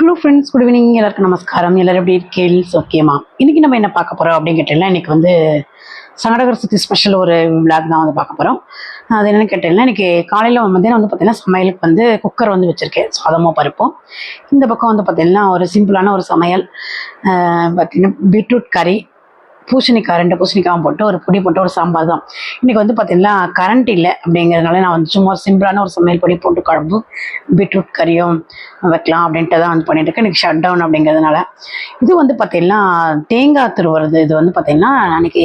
Hello friends good evening எல்லாருக்கும் நமஸ்காரம். எல்லாரும் எப்படி இருக்கீள் ஓகேமா இன்னைக்கு நம்ம என்ன பார்க்க போகிறோம் அப்படின்னு கேட்டீங்கன்னா இன்னைக்கு வந்து சங்கடகர் சக்தி ஸ்பெஷல் ஒரு விளாக் தான் வந்து பார்க்க போகிறோம் அது என்னென்னு கேட்டீங்கன்னா இன்னைக்கு காலையில் மத்தியானம் வந்து பார்த்தீங்கன்னா சமையலுக்கு வந்து குக்கர் வந்து வச்சுருக்கேன். சாதமாக பருப்பும். இந்த பக்கம் வந்து பார்த்தீங்கன்னா ஒரு சிம்பிளான ஒரு சமையல் பார்த்தீங்கன்னா பீட்ரூட் கறி பூசணிக்காய் ரெண்டு பூசணிக்காயும் போட்டு ஒரு பொடி போட்டு ஒரு சாம்பார் தான். இன்னைக்கு வந்து பார்த்தீங்கன்னா கரண்ட் இல்லை அப்படிங்கிறதுனால நான் வந்து சும்மா சிம்பிளான ஒரு சமையல் பொடி போட்டு குழம்பு பீட்ரூட் கறியும் வைக்கலாம் அப்படின்ட்டு தான் வந்து பண்ணிட்டு இருக்கேன். ஷட் டவுன் அப்படிங்கிறதுனால. இது வந்து பார்த்தீங்கன்னா தேங்காய் திருவுறது. இது வந்து பார்த்தீங்கன்னா அன்னைக்கு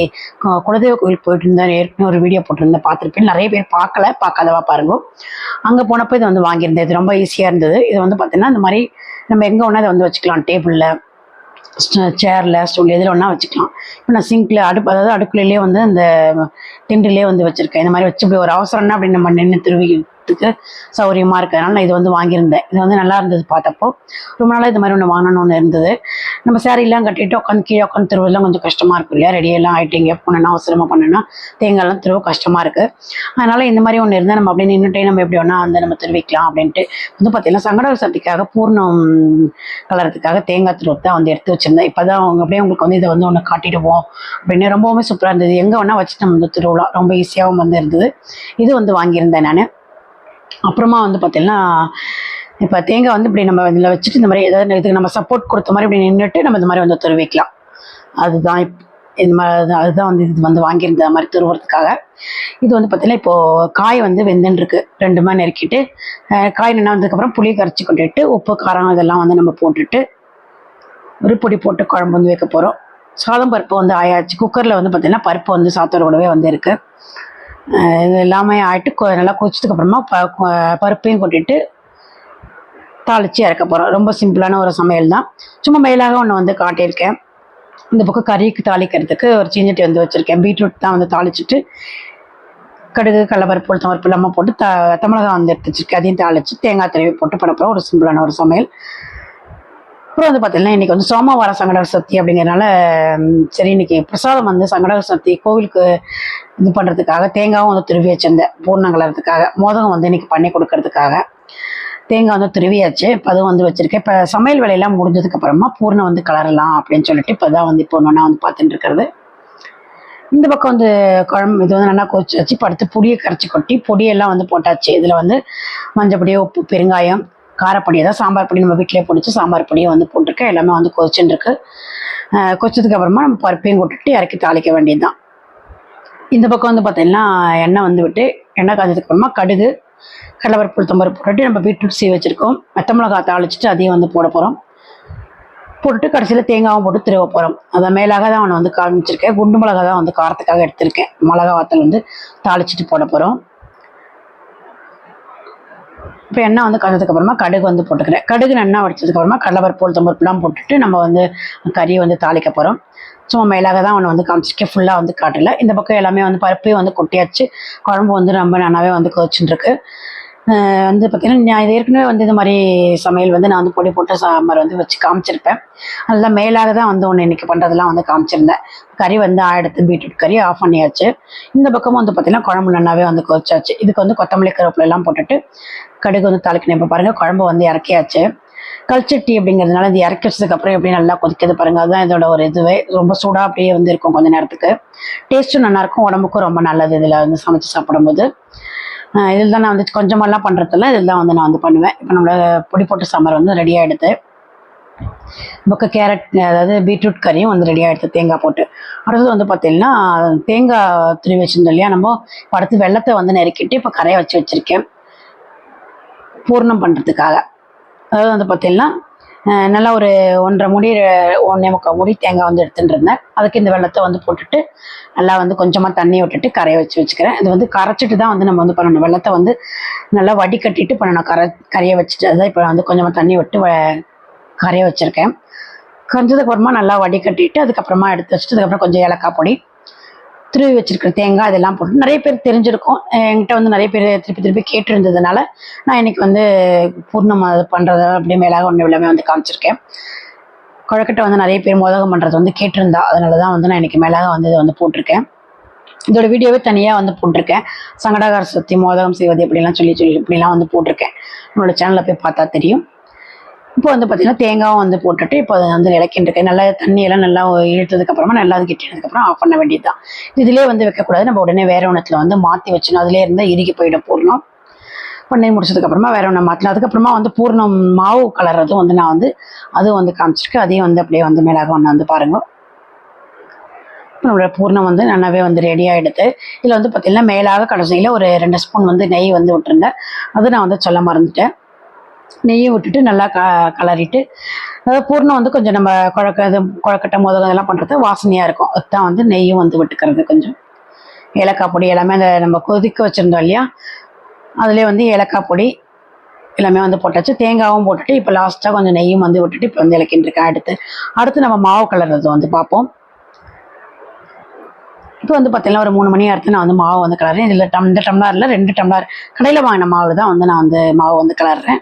குலதெய்வ கோயில் போயிட்டு இருந்தேன். ஏற்கனவே ஒரு வீடியோ போட்டிருந்தேன். பார்த்துருப்பேன். நிறைய பேர் பார்க்கல. பார்க்காதவா பாருங்க. அங்கே போனப்போ இது வந்து வாங்கியிருந்தேன். இது ரொம்ப ஈஸியாக இருந்தது. இது வந்து பார்த்தீங்கன்னா இந்த மாதிரி நம்ம எங்கே ஒன்றா இதை வந்து வச்சுக்கலாம். டேபிளில் சேரில் ஸ்டூல் எதில் ஒன்றா வச்சுக்கலாம். இப்போ நான் சிங்கில் அடுப்பு அதாவது அடுக்குலையிலே வந்து அந்த டென்ட்லேயே வந்து வச்சுருக்கேன். இந்த மாதிரி வச்சு இப்படி ஒரு அவசரம்னா அப்படி நம்ம நின்று திருவி திருவிக்கிறதுக்கு சௌகரியமாக இருக்கிறதுனால நான் இது வந்து வாங்கியிருந்தேன். இது வந்து நல்லா இருந்தது பார்த்தப்போ. ரொம்ப நாளாக இது மாதிரி ஒன்று வாங்கணும்னு இருந்தது. நம்ம சேரீலாம் கட்டிட்டு உட்காந்து கீழே உட்காந்து திருவெல்லாம் கொஞ்சம் கஷ்டமாக இருக்கும் இல்லையா? ரெடியெல்லாம் ஆகிட்டு எங்கேயா போனோன்னா அவசரமாக பண்ணோன்னா தேங்காய்லாம் திருவ கஷ்டமாக இருக்குது அதனால் இந்த மாதிரி ஒன்று இருந்தால் நம்ம அப்படியே நின்றுட்டே நம்ம எப்படி வேணால் வந்து நம்ம திருவிக்கலாம் அப்படின்ட்டு வந்து பார்த்தீங்கன்னா சங்கட சக்திக்காக பூர்ணம் கலரத்துக்காக தேங்காய் திருவத்தை தான் வந்து எடுத்து வச்சிருந்தேன். இப்போ தான் அவங்க அப்படியே உங்களுக்கு வந்து இதை வந்து ஒன்று காட்டிடுவோம் அப்படின்னு ரொம்பவுமே சூப்பராக இருந்தது. எங்கே வேணால் வச்சு நம்ம வந்து திருவிழா ரொம்ப ஈஸியாகவும் வந்து இருந்தது. இது வந்து வாங்கியிருந்தேன் நான். அப்புறமா வந்து பார்த்தீங்கன்னா இப்போ தேங்காய் வந்து இப்படி நம்ம இதில் வச்சுட்டு இந்த மாதிரி ஏதாவது இதுக்கு நம்ம சப்போர்ட் கொடுத்த மாதிரி இப்படி நின்றுட்டு நம்ம இந்த மாதிரி வந்து துருவிக்கலாம். அதுதான் இந்த மாதிரி அதுதான் வந்து இது வந்து வாங்கியிருந்த மாதிரி துருவுறதுக்காக. இது வந்து பார்த்தீங்கன்னா இப்போது காய் வந்து வெந்துன்னு ரெண்டு ரெண்டுமே நெருக்கிட்டு காய் நின்று வந்ததுக்கப்புறம் புளி கரைச்சி கொண்டுட்டு உப்பு காரம் இதெல்லாம் வந்து நம்ம போட்டுட்டு ஒரு பொடி போட்டு குழம்பு வந்து வைக்க போகிறோம் சாதம் பருப்பு வந்து ஆயாச்சு. குக்கரில் வந்து பார்த்தீங்கன்னா பருப்பு வந்து சாத்தோட கூடவே வந்து இருக்குது இது எல்லாமே ஆகிட்டு கொ- நல்லா கொதிச்சதுக்கு அப்புறமா ப பருப்பையும் கொட்டிட்டு தாளித்து இறக்க போகிறோம் ரொம்ப சிம்பிளான ஒரு சமையல் தான். சும்மா மேலாக ஒன்று வந்து காட்டியிருக்கேன். இந்த பக்கம் கறிக்கு தாளிக்கிறதுக்கு ஒரு சீஞ்சட்டி வந்து வச்சுருக்கேன். பீட்ரூட் தான் வந்து தாளிச்சிட்டு கடுகு கடலப்பருப்பு உளுத்தம் பருப்பு இல்லாமல் போட்டு த தமிழகம் வந்து எடுத்து வச்சுருக்கேன். அதையும் தாளித்து தேங்காய் திருவி போட்டு பண்ண ஒரு சிம்பிளான ஒரு சமையல். அப்புறம் வந்து பார்த்தீங்கன்னா இன்னைக்கு வந்து சோமவார சங்கடகர சக்தி அப்படிங்கிறனால சரி இன்னைக்கு பிரசாதம் வந்து சங்கடகர சக்தி கோவிலுக்கு இது பண்ணுறதுக்காக தேங்காவும் வந்து திருவி வச்சிருந்தேன் பூர்ணம் கலர்றதுக்காக மோதகம் வந்து இன்னைக்கு பண்ணி கொடுக்கறதுக்காக தேங்காய் வந்து துருவியாச்சு. இப்போ அதுவும் வந்து வச்சுருக்கேன். இப்போ சமையல் வேலையெல்லாம் முடிஞ்சதுக்கு அப்புறமா பூர்ணம் வந்து கலரலாம் அப்படின்னு சொல்லிட்டு இப்போ தான் வந்து இப்போ ஒன்றா வந்து பார்த்துட்டு இருக்கிறது. இந்த பக்கம் வந்து குழம்பு இது வந்து நல்லா கொச்சி வச்சு படுத்து பொடியை கரைச்சி கொட்டி பொடியெல்லாம் வந்து போட்டாச்சு. இதில் வந்து மஞ்சள் பொடி உப்பு பெருங்காயம் காரப்பொடி தான் சாம்பார் பொடி நம்ம வீட்டிலே பிடிச்சி சாம்பார் பொடியை வந்து போட்டிருக்கேன் எல்லாமே வந்து கொச்சுன்னு இருக்கு அப்புறமா நம்ம பருப்பையும் கொட்டுட்டு இறக்கி தாளிக்க வேண்டியதுதான். இந்த பக்கம் வந்து பார்த்தீங்கன்னா எண்ணெய் வந்து விட்டு எண்ணெய் காய்ச்சதுக்கு அப்புறமா கடுகு கடலப்பருப்பு உளுத்தம்பருப்பு போட்டுட்டு நம்ம பீட்ரூட் சீ வச்சுருக்கோம். மெத்த மிளகா தாளிச்சிட்டு அதையும் வந்து போட போகிறோம் போட்டுட்டு கடைசியில் தேங்காவும் போட்டு திருவ போகிறோம் அதை மேலாக தான் அவனை வந்து காமிச்சிருக்கேன். குண்டு மிளகா தான் வந்து காரத்துக்காக எடுத்திருக்கேன். மிளகா வாத்தல் வந்து தாளிச்சிட்டு போட போகிறோம் இப்போ எண்ணெய் வந்து காய்ச்சதுக்கு அப்புறமா கடுகு வந்து போட்டுக்கிறேன். கடுகு எண்ணெய் வடிச்சதுக்கு அப்புறமா கடலப்பருப்பு உளுத்தம்பருப்புலாம் போட்டுட்டு நம்ம வந்து கறியை வந்து தாளிக்க போகிறோம் சும்மா மேலாக தான் ஒன்று வந்து காமிச்சிருக்கேன். ஃபுல்லாக வந்து காட்டல. இந்த பக்கம் எல்லாமே வந்து பருப்பையும் வந்து கொட்டியாச்சு. குழம்பு வந்து ரொம்ப நல்லாவே வந்து கொதிச்சுட்டுருக்கு வந்து பார்த்தீங்கன்னா நான் இது ஏற்கனவே வந்து இது மாதிரி சமையல் வந்து நான் வந்து பொடி போட்ட சாம்பார் வந்து வச்சு காமிச்சிருப்பேன். அதெல்லாம் மேலாக தான் வந்து ஒன்று இன்னைக்கு பண்ணுறதெல்லாம் வந்து காமிச்சிருந்தேன். கறி வந்து ஆயிடுத்து பீட்ரூட் கறி ஆஃப் பண்ணியாச்சு. இந்த பக்கமும் வந்து பார்த்தீங்கன்னா குழம்பு நல்லாவே வந்து கொதிச்சாச்சு. இதுக்கு வந்து கொத்தமல்லி கருவேப்பிலெல்லாம் போட்டுட்டு கடுகு வந்து தாளிக்கணும். இப்போ பாருங்கள் குழம்பு வந்து இறக்கியாச்சு. கல்ச்சட்டி அப்படிங்கிறதுனால இது இறக்கி வச்சதுக்கப்புறம் எப்படி நல்லா கொதிக்கிறது பாருங்க. அதுதான் இதோட ஒரு இதுவே. ரொம்ப சூடாக அப்படியே வந்து இருக்கும் கொஞ்ச நேரத்துக்கு. டேஸ்ட்டும் நல்லாயிருக்கும் உடம்புக்கும் ரொம்ப நல்லது இதில் வந்து சமைச்சு சாப்பிடும்போது. இதில் தான் நான் வந்து கொஞ்சமெல்லாம் பண்ணுறதில்ல இதில் தான் வந்து நான் வந்து பண்ணுவேன். இப்போ நம்மளோட பொடி போட்டு சாம்பார் வந்து ரெடி ஆகிடுது புக்கு கேரட் அதாவது பீட்ரூட் கறியும் வந்து ரெடியாக எடுத்து தேங்காய் போட்டு. அடுத்தது வந்து பார்த்தீங்கன்னா தேங்காய் துணி வச்சிருந்தோம் இல்லையா? நம்ம அடுத்து வெள்ளத்தை வந்து நெருக்கிட்டு இப்போ கரையை வச்சு வச்சுருக்கேன். பூர்ணம் பண்ணுறதுக்காக அதாவது வந்து பார்த்தீங்கன்னா நல்லா ஒரு ஒன்றரை முடி ஒன்றே முக்கால் முடி தேங்காய் வந்து எடுத்துகிட்டு இருந்தேன். அதுக்கு இந்த வெள்ளத்தை வந்து போட்டுட்டு நல்லா வந்து கொஞ்சமாக தண்ணி விட்டுட்டு கரைய வச்சு வச்சுக்கிறேன். இது வந்து கரைச்சிட்டு தான் வந்து நம்ம வந்து பண்ணணும். வெள்ளத்தை வந்து நல்லா வடிகட்டிட்டு பண்ணணும். கரை கரைய வச்சுட்டு அதுதான் இப்போ வந்து கொஞ்சமாக தண்ணி விட்டு வ- கரைய வச்சுருக்கேன். கரைஞ்சதுக்கு அப்புறமா நல்லா வடிகட்டிட்டு அதுக்கப்புறமா எடுத்து வச்சுட்டு அதுக்கப்புறம் கொஞ்சம் ஏலக்காய் பொடி துருவி வச்சிருக்கிற தேங்காய் இதெல்லாம் போட்டு நிறைய பேர் தெரிஞ்சிருக்கும். என்கிட்ட வந்து நிறைய பேர் திருப்பி திருப்பி கேட்டிருந்ததுனால நான் இன்னைக்கு வந்து பூர்ணம் பண்ணுறத அப்படியே மேலாக ஒன்று எல்லாமே வந்து காமிச்சிருக்கேன். குழக்கட்டை வந்து நிறைய பேர் மோதகம் பண்ணுறது வந்து கேட்டிருந்தா அதனால தான் வந்து நான் இன்னைக்கு மேலாக வந்து இதை வந்து போட்டிருக்கேன். இதோட வீடியோவே தனியாக வந்து போட்டிருக்கேன். சங்கடகார சக்தி மோதகம் செய்வது எப்படிலாம் சொல்லி சொல்லி இப்படிலாம் வந்து போட்டிருக்கேன். என்னோட சேனலில் போய் பார்த்தா தெரியும். இப்போ வந்து பார்த்தீங்கன்னா தேங்காயும் வந்து போட்டுட்டு இப்போ அதை வந்து இலக்கின்றிருக்கேன். நல்லா தண்ணியெல்லாம் நல்லா இழுத்ததுக்கப்புறமா நல்லா அது கிட்டினதுக்கப்புறம் ஆஃப் பண்ண வேண்டியது தான் இதிலே வந்து வைக்கக்கூடாது. நம்ம உடனே வேற ஒன்றத்தில் வந்து மாற்றி வச்சிடணும். அதிலே இருந்தால் இறுகி போயிடும் பூர்ணம். பண்ணி முடிச்சதுக்கப்புறமா வேற ஒன்று மாற்றலாம் அதுக்கப்புறமா வந்து பூர்ணம் மாவு கலர்றதும் வந்து நான் வந்து அதுவும் வந்து காமிச்சிருக்கேன். அதையும் வந்து அப்படியே வந்து மேலாக ஒன்று வந்து பாருங்கள் இப்போ நம்மளோட பூர்ணம் வந்து நல்லாவே வந்து ரெடி ஆகிடுது இதில் வந்து பார்த்தீங்கன்னா மேலாக கடைசியில் ஒரு ரெண்டு ஸ்பூன் வந்து நெய் வந்து விட்டுருந்தேன் அது நான் வந்து சொல்ல மறந்துட்டேன். நெய்யை விட்டுட்டு நல்லா க கலரிட்டு அதாவது பூர்ணம் வந்து கொஞ்சம் நம்ம குழக்க இது குழக்கட்டை முதல் இதெல்லாம் பண்ணுறது வாசனையாக இருக்கும். அதுதான் வந்து நெய்யும் வந்து விட்டுக்கிறது கொஞ்சம். ஏலக்காய் பொடி எல்லாமே அந்த நம்ம கொதிக்க வச்சுருந்தோம் இல்லையா? அதுலேயே வந்து ஏலக்காய் பொடி எல்லாமே வந்து போட்டாச்சு. தேங்காவும் போட்டுட்டு இப்போ லாஸ்ட்டாக கொஞ்சம் நெய்யும் வந்து விட்டுட்டு இப்போ வந்து இலக்கின்றிருக்கேன் அடுத்து அடுத்து நம்ம மாவு கலர்றது வந்து பார்ப்போம். இப்போ வந்து பார்த்தீங்கன்னா ஒரு மூணு மணி நேரத்தில் நான் வந்து மாவு வந்து கிளறேன். இதில் டம் இந்த டம்ளரில் ரெண்டு டம்ளர் கடையில் வாங்கின மாவு தான் வந்து நான் வந்து மாவு வந்து கிளறேன்.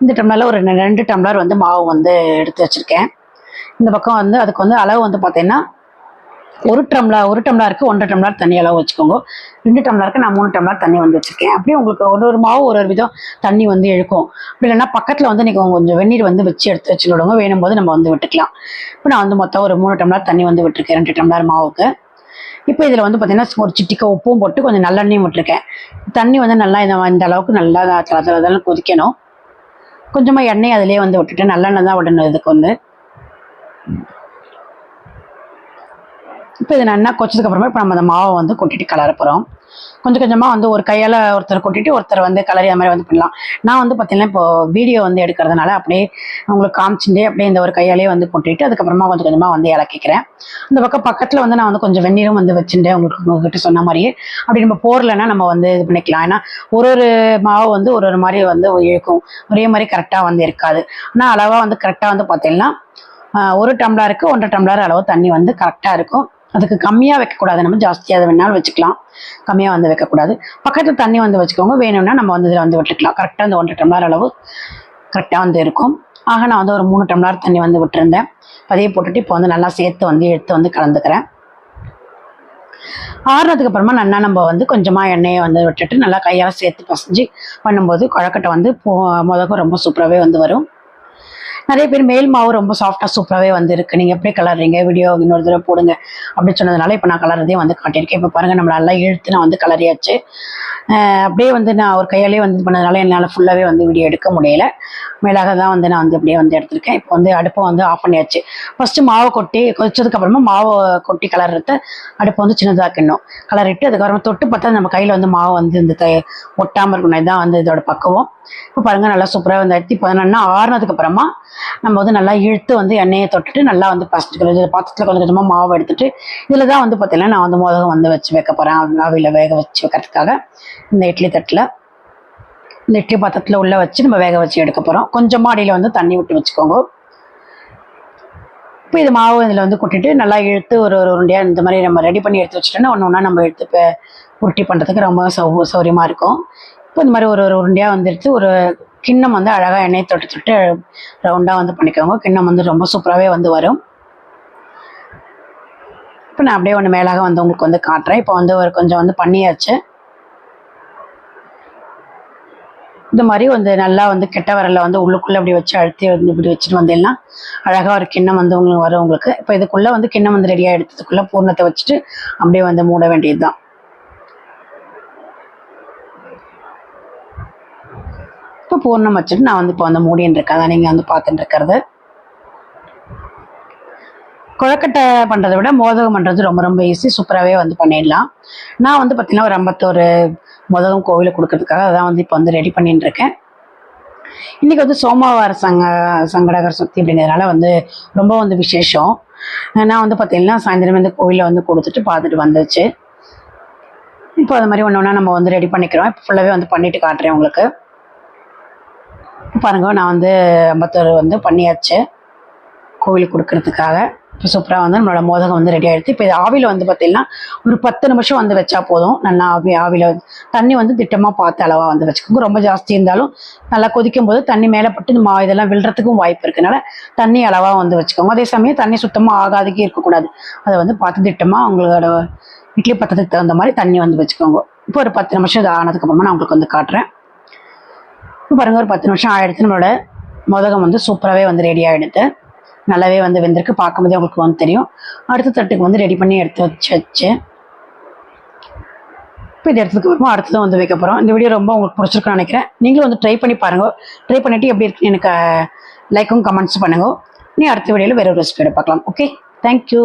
இந்த டம்ளரில் ஒரு ரெண்டு- ரெண்டு டம்ளர் வந்து மாவு வந்து எடுத்து வச்சுருக்கேன். இந்த பக்கம் வந்து அதுக்கு வந்து அளவு வந்து பார்த்தீங்கன்னா ஒரு டம்ளர் ஒரு டம்ளருக்கு ஒன்றரை டம்ளர் தண்ணி அளவு வச்சுக்கோங்க. ரெண்டு டம்ளருக்கு நான் மூணு டம்ளர் தண்ணி வந்து வச்சுருக்கேன். அப்படியே உங்களுக்கு ஒரு ஒரு மாவு ஒரு ஒரு விதம் தண்ணி வந்து இழுக்கும். அப்படி இல்லைன்னா பக்கத்தில் வந்து நீங்கள் கொஞ்சம் வெந்நீர் வந்து வச்சு எடுத்து வச்சு விடுங்க வேணும் போது நம்ம வந்து விட்டுக்கலாம். இப்போ நான் வந்து மொத்தம் ஒரு மூணு டம்ளர் தண்ணி வந்து விட்டுருக்கேன். ரெண்டு டம்ளர் மாவுக்கு. இப்போ இதில் வந்து பார்த்தீங்கன்னா ஒரு சிட்டிக்க உப்பும் போட்டு கொஞ்சம் நல்லெண்ணையும் விட்டுருக்கேன். தண்ணி வந்து நல்லா இந்த இந்த அளவுக்கு நல்லா தல கொதிக்கணும். கொஞ்சமாக எண்ணெய் அதிலே வந்து விட்டுட்டு நல்லெண்ணெய் தான் விடணும் இதுக்கு வந்து. இப்போ இது நல்லா கொச்சதுக்கப்புறமா இப்போ நம்ம அந்த மாவை வந்து கொட்டிட்டு கலர போகிறோம் கொஞ்சம் கொஞ்சமாக வந்து ஒரு கையால் ஒருத்தர் கொட்டிட்டு ஒருத்தர் வந்து கலரி அது மாதிரி வந்து பண்ணலாம். நான் வந்து பார்த்தீங்கன்னா இப்போ வீடியோ வந்து எடுக்கிறதுனால அப்படியே உங்களுக்கு காமிச்சுட்டு அப்படியே இந்த ஒரு கையாலே வந்து கொட்டிட்டு அதுக்கப்புறமா கொஞ்சம் கொஞ்சமாக வந்து இலக்கிக்கிறேன். அந்த பக்கம் பக்கத்தில் வந்து நான் வந்து கொஞ்சம் வெந்நீரும் வந்து வச்சுட்டேன் உங்களுக்கு உங்ககிட்ட சொன்ன மாதிரியே. அப்படி நம்ம போர்லன்னா நம்ம வந்து இது பண்ணிக்கலாம். ஏன்னா ஒரு ஒரு மாவு வந்து ஒரு ஒரு மாதிரி வந்து இழுக்கும். ஒரே மாதிரி கரெக்டாக வந்து இருக்காது. ஆனால் அளவாக வந்து கரெக்டாக வந்து பார்த்தீங்கன்னா ஒரு டம்ளருக்கு ஒன்றரை டம்ளர் அளவு தண்ணி வந்து கரெக்டாக இருக்கும். அதுக்கு கம்மியாக வைக்கக்கூடாது. நம்ம ஜாஸ்தியாக அதை வேணாலும் வச்சுக்கலாம். கம்மியாக வந்து வைக்கக்கூடாது. பக்கத்தில் தண்ணி வந்து வச்சுக்கோங்க. வேணும்னா நம்ம வந்து இதில் வந்து விட்டுக்கலாம். கரெக்டாக அந்த ஒன்றரை டம்ளர் அளவு கரெக்டாக வந்து இருக்கும். ஆக நான் வந்து ஒரு மூணு டம்ளர் தண்ணி வந்து விட்டுருந்தேன். அதையே போட்டுட்டு இப்போ வந்து நல்லா சேர்த்து வந்து எடுத்து வந்து கலந்துக்கிறேன். ஆறுனதுக்கு அப்புறமா நல்லா நம்ம வந்து கொஞ்சமாக எண்ணெயை வந்து விட்டுட்டு நல்லா கையால் சேர்த்து பசைஞ்சு பண்ணும்போது குழக்கட்டை வந்து போ முதக்கம் ரொம்ப சூப்பராகவே வந்து வரும். நிறைய பேர் மேல் மாவு ரொம்ப சாஃப்டாக சூப்பராகவே வந்துருக்கு. நீங்கள் எப்படி கலர்றீங்க? வீடியோ இன்னொரு தடவை போடுங்க. அப்படி சொன்னதுனால இப்போ நான் கலர்றதையும் வந்து காட்டியிருக்கேன். இப்போ பாருங்கள் நம்ம நல்லா இழுத்து நான் வந்து கலரியாச்சு அப்படியே வந்து நான் ஒரு கையாலே வந்து இது பண்ணதுனால என்னால் ஃபுல்லாகவே வந்து வீடியோ எடுக்க முடியல. மேலாக தான் வந்து நான் வந்து அப்படியே வந்து எடுத்திருக்கேன். இப்போ வந்து அடுப்பை வந்து ஆஃப் பண்ணியாச்சு. ஃபஸ்ட்டு மாவை கொட்டி கொதிச்சதுக்கப்புறமா மாவை கொட்டி கலர்றத அடுப்பை வந்து சின்னதாக்கணும் கலரிட்டு அதுக்கப்புறமா தொட்டு பார்த்தா நம்ம கையில் வந்து மாவு வந்து இந்த த ஒட்டாமல் இருக்கணும் இதுதான் வந்து இதோட பக்குவம். இப்போ பாருங்கள் நல்லா சூப்பராக வந்து எடுத்து இப்போ நல்லா ஆறுனதுக்கு அப்புறமா நம்ம வந்து நல்லா இழுத்து வந்து எண்ணெயை தொட்டுட்டு நல்லா வந்து பசத்துக்கிறது இதில் பாத்திரத்தில் கொஞ்சம் கொஞ்சமாக மாவு எடுத்துட்டு இதில் தான் வந்து பார்த்தீங்கன்னா நான் வந்து மோதகம் வந்து வச்சு வைக்க போகிறேன் ஆவியில் வேக வச்சு வைக்கிறதுக்காக. இந்த இட்லி தட்டில் இந்த இட்லி பாத்திரத்தில் உள்ளே வச்சு நம்ம வேக வச்சு எடுக்க போகிறோம் கொஞ்சமாக அடியில் வந்து தண்ணி விட்டு வச்சுக்கோங்க. இப்போ இது மாவு இதில் வந்து கொட்டிட்டு நல்லா இழுத்து ஒரு ஒரு உருண்டையாக இந்த மாதிரி நம்ம ரெடி பண்ணி எடுத்து வச்சுட்டோன்னா ஒன்று ஒன்றா நம்ம எடுத்து இப்போ உருட்டி பண்ணுறதுக்கு ரொம்ப சௌ சௌரியமாக இருக்கும். இப்போ இந்த மாதிரி ஒரு ஒரு உருண்டையாக வந்துடுத்து ஒரு கிண்ணம் வந்து அழகாக எண்ணெய் தொட்டு தொட்டு ரவுண்டாக வந்து பண்ணிக்கோங்க. கிண்ணம் வந்து ரொம்ப சூப்பராகவே வந்து வரும். இப்போ நான் அப்படியே ஒன்று மேலாக வந்து உங்களுக்கு வந்து காட்டுறேன். இப்போ வந்து ஒரு கொஞ்சம் வந்து பண்ணியாச்சு. இந்த மாதிரி வந்து நல்லா வந்து கெட்ட வரல வந்து உள்ளுக்குள்ளே அப்படி வச்சு அழுத்தி வந்து இப்படி வச்சுட்டு வந்தீங்கன்னா அழகாக ஒரு கிண்ணம் வந்து உங்களுக்கு வரும் உங்களுக்கு. இப்போ இதுக்குள்ளே வந்து கிண்ணம் வந்து ரெடியாக எடுத்ததுக்குள்ளே பூர்ணத்தை வச்சுட்டு அப்படியே வந்து மூட வேண்டியது தான் இப்போ பூர்ணம் வச்சுட்டு நான் வந்து இப்போ வந்து மூடின்னு இருக்கேன். அதான் நீங்கள் வந்து பார்த்துட்டு இருக்கிறது. குழக்கட்டை பண்ணுறதை விட மோதகம் பண்ணுறது ரொம்ப ரொம்ப ஈஸி சூப்பராகவே வந்து பண்ணிடலாம். நான் வந்து பார்த்தீங்கன்னா ஒரு ஐம்பத்தோரு மோதகம் கோவிலுக்கு கொடுக்கறதுக்காக அதான் வந்து இப்போ வந்து ரெடி பண்ணிட்டு இருக்கேன். இன்றைக்கி வந்து சோமவார சங்க சங்கடகர் சக்தி அப்படிங்கிறதுனால வந்து ரொம்ப வந்து விசேஷம். நான் வந்து பார்த்தீங்கன்னா சாயந்தரம் வந்து கோவிலில் வந்து கொடுத்துட்டு பார்த்துட்டு வந்துச்சு. இப்போ அது மாதிரி ஒன்று ஒன்றா நம்ம வந்து ரெடி பண்ணிக்கிறோம். இப்போ ஃபுல்லாகவே வந்து பண்ணிட்டு காட்டுறேன் உங்களுக்கு. பாருங்க நான் வந்து ஐம்பத்தோரு வந்து பண்ணியாச்சு. கோவிலுக்கு கொடுக்கறதுக்காக. சூப்பராக வந்து நம்மளோட மோதகம் வந்து ரெடி ஆகிடுது இப்போ இது ஆவியில் வந்து பார்த்தீங்கன்னா ஒரு பத்து நிமிஷம் வந்து வச்சா போதும். நல்லா ஆவி ஆவியில் தண்ணி வந்து திட்டமாக பார்த்து அளவாக வந்து வச்சுக்கோங்க. ரொம்ப ஜாஸ்தி இருந்தாலும் நல்லா கொதிக்கும் போது தண்ணி மேலே பட்டு இந்த மா இதெல்லாம் விழுறதுக்கும் வாய்ப்பு இருக்கனால தண்ணி அளவாக வந்து வச்சுக்கோங்க. அதே சமயம் தண்ணி சுத்தமாக ஆகாதுக்கே இருக்கக்கூடாது. அதை வந்து பார்த்து திட்டமாக அவங்களோட இட்லி பத்தத்துக்கு தகுந்த மாதிரி தண்ணி வந்து வச்சுக்கோங்க. இப்போ ஒரு பத்து நிமிஷம் இது ஆனதுக்கப்புறமா நான் உங்களுக்கு வந்து காட்டுறேன். இப்போ பாருங்க ஒரு பத்து நிமிஷம் ஆகிடுச்சு நம்மளோட மோதகம் வந்து சூப்பராகவே வந்து ரெடி ஆகிடுது நல்லாவே வந்து வெந்திருக்கு. பார்க்கும்போதே உங்களுக்கு வந்து தெரியும். அடுத்த தட்டுக்கு வந்து ரெடி பண்ணி எடுத்து வச்சு வச்சு. இப்போ இது இடத்துக்கு அப்புறமா அடுத்தது வந்து வைக்க போகிறோம் இந்த வீடியோ ரொம்ப உங்களுக்கு பிடிச்சிருக்குன்னு நினைக்கிறேன். நீங்களும் வந்து ட்ரை பண்ணி பாருங்க. ட்ரை பண்ணிவிட்டு எப்படி இருக்குன்னு எனக்கு லைக்கும் கமெண்ட்ஸ் பண்ணுங்க. நீ அடுத்த வீடியோவில் வேற ஒரு ரெசிபியோட பார்க்கலாம். Okay thank you